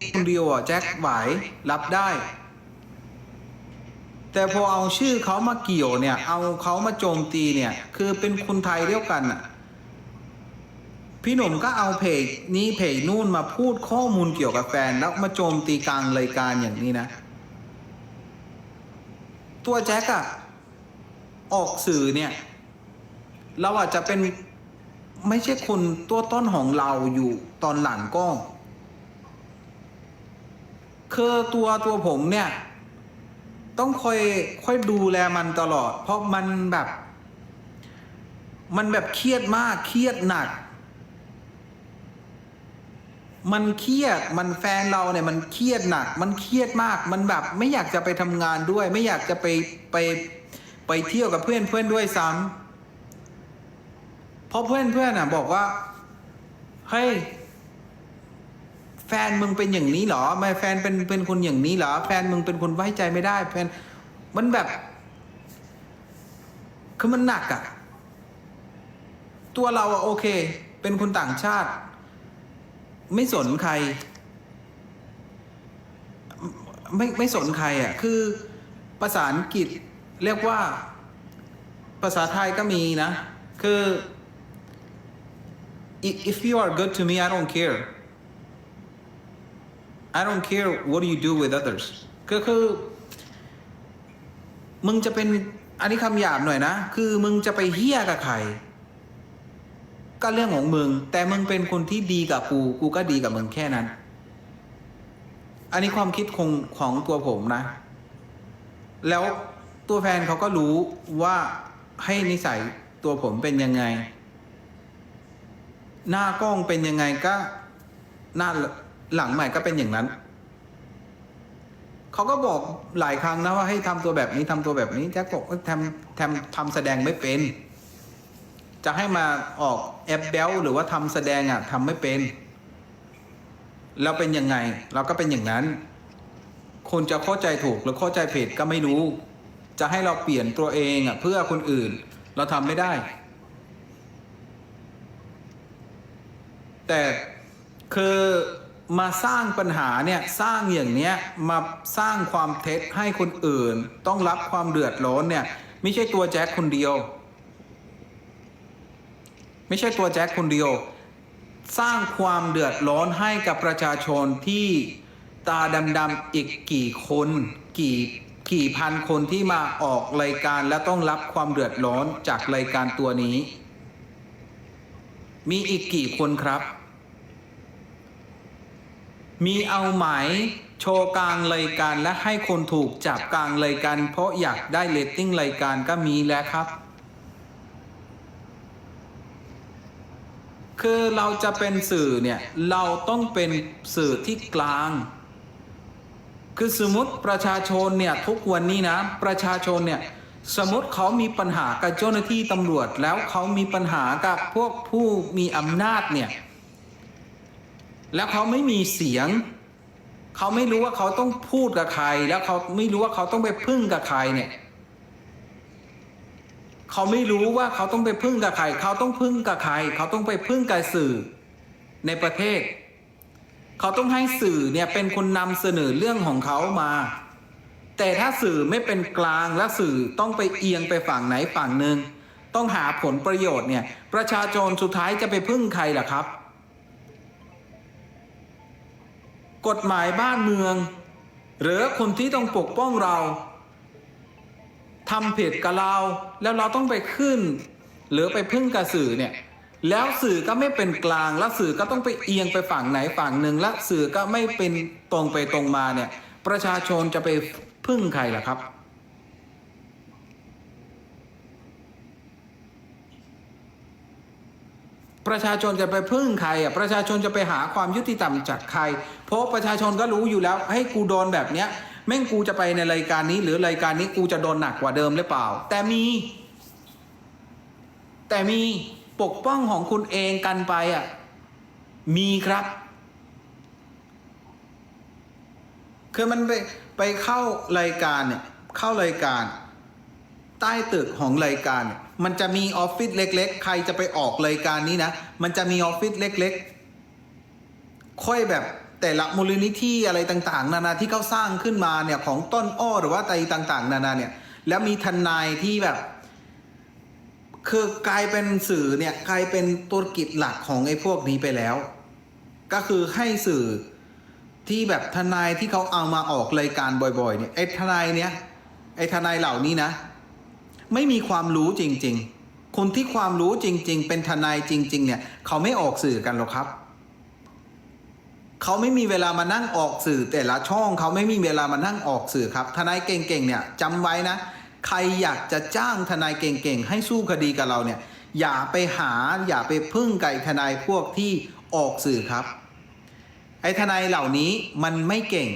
คนเดียวอะแจ็คไหวรับได้ แต่พอเอาชื่อเขามาเกี่ยวเนี่ย เอาเขามาโจมตีเนี่ย คือเป็นคนไทยเดียวกันอะพี่หนุ่มก็เอาเพจนี้เพจนู่นมาพูดข้อมูลเกี่ยวกับแฟน แล้วมาโจมตีกลางรายการอย่างนี้นะ ตัวแจ็คอะออกสื่อเนี่ย เราอาจจะเป็นไม่ใช่คนตัวต้นของเราอยู่ตอนหลังกล้อง คือตัวตัวผมเนี่ย ต้องคอยคอยดูแลมันตลอด เพราะมันแบบ มันแบบเครียดมากเครียดหนัก มันเครียดมันแฟนเราเนี่ย มันเครียดหนัก มันเครียดมาก มันแบบ ไม่อยากจะไปทำงานด้วย ไม่อยากจะไปไปไปเที่ยวกับเพื่อนเพื่อนด้วยซ้ำเพราะเพื่อนเพื่อนอะ บอกว่าเฮ้ย แฟนมึงเป็นอย่างนี้เหรอไม่แฟนเป็นเป็นคนอย่างนี้เหรอ แฟนมึงเป็นคนไว้ใจไม่ได้ แฟนมันแบบคือมันหนักอะ่ะตัวเราอะโอเค เป็นคนต่างชาติ ไม่สนใคร ไม่ไม่สนใครอะ่ะคือภาษาอังกฤษเรียกว่า ภาษาไทยก็มีนะ คือ if you are good to me I don't care I don't care what you do with others ก็คือมึงจะเป็นอันนี้คำหยาบหน่อยนะ คือมึงจะไปเฮี้ยกับใคร ก็เรื่องของมึง แต่มึงเป็นคนที่ดีกับกู กูก็ดีกับมึงแค่นั้น อันนี้ความคิดของของตัวผมนะ แล้วตัวแฟนเขาก็รู้ว่าให้นิสัยตัวผมเป็นยังไง หน้ากล้องเป็นยังไงก็หน้า หลังใหม่ก็เป็นอย่างนั้น เขาก็บอกหลายครั้งนะว่าให้ทำตัวแบบนี้ทำตัวแบบนี้แจ็คบอกว่าทำทำทำแสดงไม่เป็น จะให้มาออกแอปเบลหรือว่าทำแสดงอะทำไม่เป็นเราเป็นยังไง เราก็เป็นอย่างนั้น คนจะเข้าใจถูกหรือเข้าใจผิดก็ไม่รู้ จะให้เราเปลี่ยนตัวเองอะ เพื่อคนอื่น เราทำไม่ได้ แต่คือ มาสร้างปัญหาเนี่ยสร้างอย่างเนี้ยมาสร้างความเท็จให้คนอื่น ต้องรับความเดือดร้อนเนี่ยไม่ใช่ตัวแจ็คคนเดียว ไม่ใช่ตัวแจ็คคนเดียว สร้างความเดือดร้อนให้กับประชาชนที่ตาดำๆอีกกี่คนกี่กี่พันคนที่มาออกรายการและต้องรับความเดือดร้อนจากรายการตัวนี้ มีอีกกี่คนครับ มีเอาหมายโชว์กลางรายการและให้คนถูกจับกลางรายการเพราะอยากได้เรตติ้งรายการก็มีแล้วครับ คือเราจะเป็นสื่อเนี่ย เราต้องเป็นสื่อที่กลาง คือสมมติประชาชนเนี่ย ทุกวันนี้นะ ประชาชนเนี่ย สมมติเขามีปัญหากับเจ้าหน้าที่ตำรวจแล้วเขามีปัญหากับพวกผู้มีอำนาจเนี่ย แล้วเขาไม่มีเสียง เขาไม่รู้ว่าเขาต้องพูดกับใคร แล้วเขาไม่รู้ว่าเขาต้องไปพึ่งกับใครเนี่ย เขาไม่รู้ว่าเขาต้องไปพึ่งกับใคร เขาต้องพึ่งกับใคร เขาต้องไปพึ่งกับสื่อในประเทศ เขาต้องให้สื่อเนี่ยเป็นคนนำเสนอเรื่องของเขามา แต่ถ้าสื่อไม่เป็นกลางและสื่อต้องไปเอียงไปฝั่งไหนฝั่งหนึ่งต้องหาผลประโยชน์เนี่ย ประชาชนสุดท้ายจะไปพึ่งใครล่ะครับ กฎหมายบ้านเมือง หรือคนที่ต้องปกป้องเราทำผิดกับเรา แล้วเราต้องไปขึ้น หรือไปพึ่งกับสื่อเนี่ยแล้วสื่อก็ไม่เป็นกลาง แล้วสื่อก็ต้องไปเอียงไปฝั่งไหนฝั่งหนึ่งและสื่อก็ไม่เป็นตรงไปตรงมาเนี่ย ประชาชนจะไปพึ่งใครล่ะครับ ประชาชนจะไปพึ่งใครอะประชาชนจะไปหาความยุติธรรมจากใคร เพราะประชาชนก็รู้อยู่แล้วให้กูโดนแบบเนี้ยแม่งกูจะไปในรายการนี้ หรือรายการนี้กูจะโดนหนักกว่าเดิมหรือเปล่า แต่มี แต่มีปกป้องของคุณเองกันไปอะมีครับ คือมันไปไปเข้ารายการเนี่ยเข้ารายการ ใต้ตึกของรายการเนี่ยมันจะมีออฟฟิศเล็ก ๆ ใครจะไปออกรายการนี้นะ มันจะมีออฟฟิศเล็ก ๆ ค่อยแบบแต่ละมูลนิธิอะไรต่างๆ นานาที่เขาสร้างขึ้นมาเนี่ยของต้นอ้อหรือว่าอะไรต่าง ๆ นานาเนี่ย แล้วมีทนายที่แบบ คือกลายเป็นสื่อเนี่ยกลายเป็นธุรกิจหลักของไอ้พวกนี้ไปแล้ว ก็คือให้สื่อที่แบบทนายที่เขาเอามาออกรายการบ่อย ๆ เนี่ยไอ้ทนายเนี่ยไอ้ทนายเหล่านี้นะ ไม่มีความรู้จริง ๆ คนที่ความรู้จริง ๆ เป็นทนายจริง ๆ เนี่ยเขาไม่ออกสื่อกันหรอกครับ เขาไม่มีเวลามานั่งออกสื่อแต่ละช่องเขาไม่มีเวลามานั่งออกสื่อครับ ทนายเก่งๆเนี่ยจำไว้นะ ใครอยากจะจ้างทนายเก่งๆให้สู้คดีกับเราเนี่ย อย่าไปหาอย่าไปพึ่งไก่ทนายพวกที่ออกสื่อครับ ไอ้ทนายเหล่านี้มันไม่เก่ง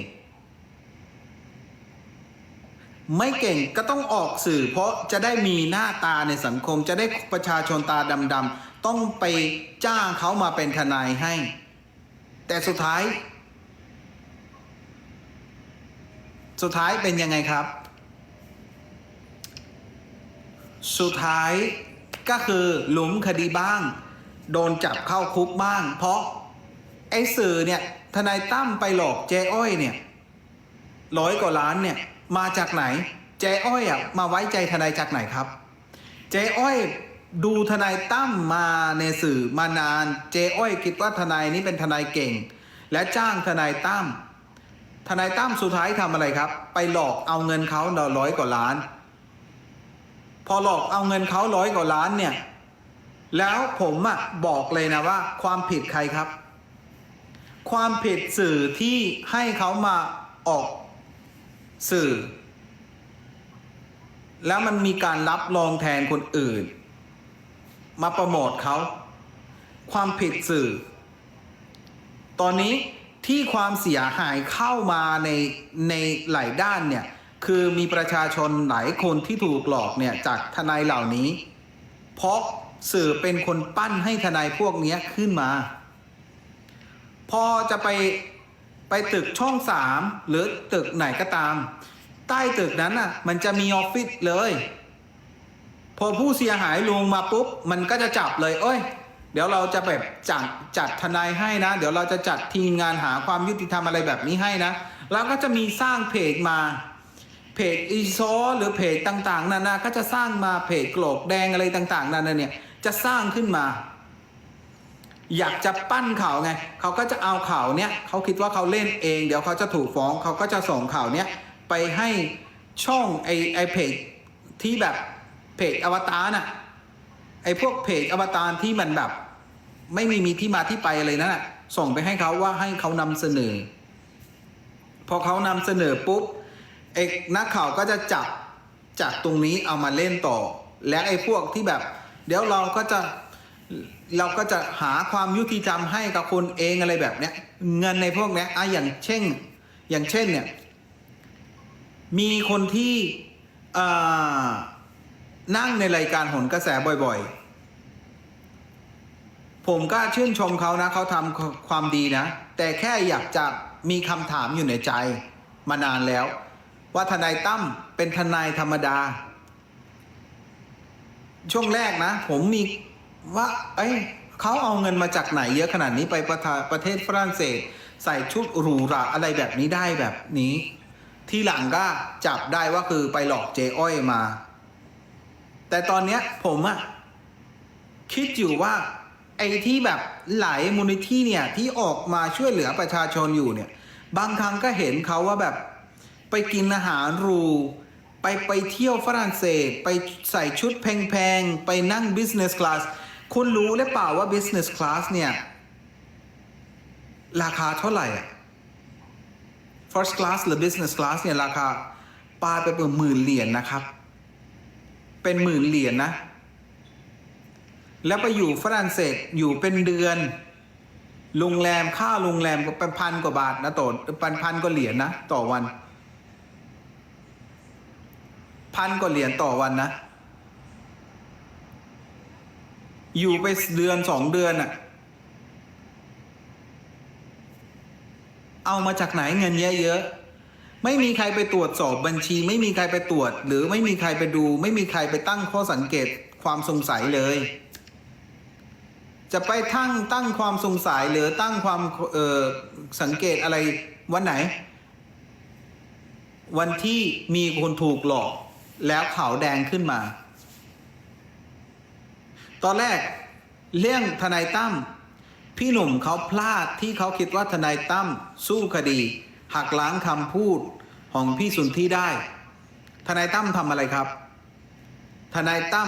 ไม่เก่งก็ต้องออกสื่อ เพราะจะได้มีหน้าตาในสังคม จะได้ประชาชนตาดำๆต้องไปจ้างเขามาเป็นทนายให้ แต่สุดท้าย สุดท้ายเป็นยังไงครับ สุดท้ายก็คือหลุมคดีบ้าง โดนจับเข้าคุกบ้าง เพราะไอ้สื่อเนี่ยทนายตั้มไปหลอกเจ๊อ้อยเนี่ยร้อยกว่าล้านเนี่ย มาจากไหน เจ๊อ้อยอะมาไว้ใจทนายจากไหนครับ เจ๊อ้อยดูทนายตั้มมาในสื่อมานาน เจ๊อ้อยคิดว่าทนายนี้เป็นทนายเก่ง และจ้างทนายตั้มทนายตั้มสุดท้ายทำอะไรครับ ไปหลอกเอาเงินเขาร้อยกว่าล้าน พอหลอกเอาเงินเขาร้อยกว่าล้านเนี่ย แล้วผมอะบอกเลยนะว่า ความผิดใครครับ ความผิดสื่อที่ให้เขามาออก สื่อ แล้วมันมีการรับรองแทนคนอื่น มาโปรโมทเขาความผิดสื่อ ตอนนี้ที่ความเสียหายเข้ามาในในหลายด้านเนี่ย คือมีประชาชนหลายคนที่ถูกหลอกเนี่ยจากทนายเหล่านี้ เพราะสื่อเป็นคนปั้นให้ทนายพวกนี้ขึ้นมา พอจะไป ไปตึกช่องสามหรือตึกไหนก็ตาม ใต้ตึกนั้นน่ะ มันจะมีออฟฟิศเลย พอผู้เสียหายลงมาปุ๊บ มันก็จะจับเลย เอ้ย เดี๋ยวเราจะแบบจัดจัดทนายให้นะ เดี๋ยวเราจะจัดทีมงานหาความยุติธรรมอะไรแบบนี้ให้นะ แล้วก็จะมีสร้างเพจมาเพจอีซอหรือเพจต่างๆนานาก็จะสร้างมาเพจโกรกแดงอะไรต่าง ๆนานาเนี่ยจะสร้างขึ้นมา อยากจะปั้นข่าวไง เขาก็จะเอาข่าวเนี้ยเขาคิดว่าเขาเล่นเอง เดี๋ยวเขาจะถูกฟ้อง เขาก็จะส่งข่าวเนี้ยไปให้ช่องไอไอเพจที่แบบเพจอวตารน่ะ ไอพวกเพจอวตารที่มันแบบ ไม่มีมีที่มาที่ไปเลยนั่นน่ะส่งไปให้เขาว่าให้เขานำเสนอ พอเขานำเสนอปุ๊บไอ้นักข่าวก็จะจับจากตรงนี้เอามาเล่นต่อ และไอ้พวกที่แบบ เดี๋ยวเราก็จะ เราก็จะหาความยุติธรรมให้กับคนเองอะไรแบบเนี้ย เงินในพวกเนี้ยอะอย่างเช่น อย่างเช่นเนี่ย มีคนที่นั่งในรายการหนกระแสบ่อยๆ ผมก็ชื่นชมเขานะเขาทำความดีนะ แต่แค่อยากจะมีคำถามอยู่ในใจมานานแล้ว ว่าทนายตั้มเป็นทนายธรรมดา ช่วงแรกนะ ผมมี ว่าเอ้ยเขาเอาเงินมาจากไหนเยอะขนาดนี้ไปประประเทศฝรั่งเศส ใส่ชุดหรูหราอะไรแบบนี้ได้แบบนี้ ที่หลังก็จับได้ว่าคือไปหลอกเจอ้อยมา แต่ตอนเนี้ยผมอะคิดอยู่ว่าไอ้ที่แบบหลายมูลนิธิเนี่ยที่ออกมาช่วยเหลือประชาชนอยู่เนี่ย บางครั้งก็เห็นเขาว่าแบบไปกินอาหารหรู ไปไปเที่ยวฝรั่งเศส ไปใส่ชุดแพงๆ ไปนั่ง business class คุณรู้หรือเปล่าว่า business class เนี่ย ราคาเท่าไหร่อะ first class หรือ business class เนี่ย ราคาปาไปเป็นหมื่นเหรียญนะครับ เป็นหมื่นเหรียญนะ แล้วไปอยู่ฝรั่งเศสอยู่เป็นเดือนโรงแรมค่าโรงแรมก็เป็นพันกว่าบาทนะต่อพันพันกว่าเหรียญนะต่อวัน พันกว่าเหรียญต่อวันนะ อยู่ไปเดือนสองเดือนอะเอามาจากไหนเงินเยอะๆไม่มีใครไปตรวจสอบบัญชี ไม่มีใครไปตรวจ หรือไม่มีใครไปดู ไม่มีใครไปตั้งข้อสังเกตความสงสัยเลย จะไปทั้งตั้งความสงสัยหรือตั้งความเออสังเกตอะไรวันไหน วันที่มีคนถูกหลอกแล้วขาวแดงขึ้นมา ตอนแรกเรื่องทนายตั้มพี่หนุ่มเขาพลาดที่เขาคิดว่าทนายตั้มสู้คดี หักล้างคำพูดของพี่สุนที่ได้ ทนายตั้มทำอะไรครับ ทนายตั้ม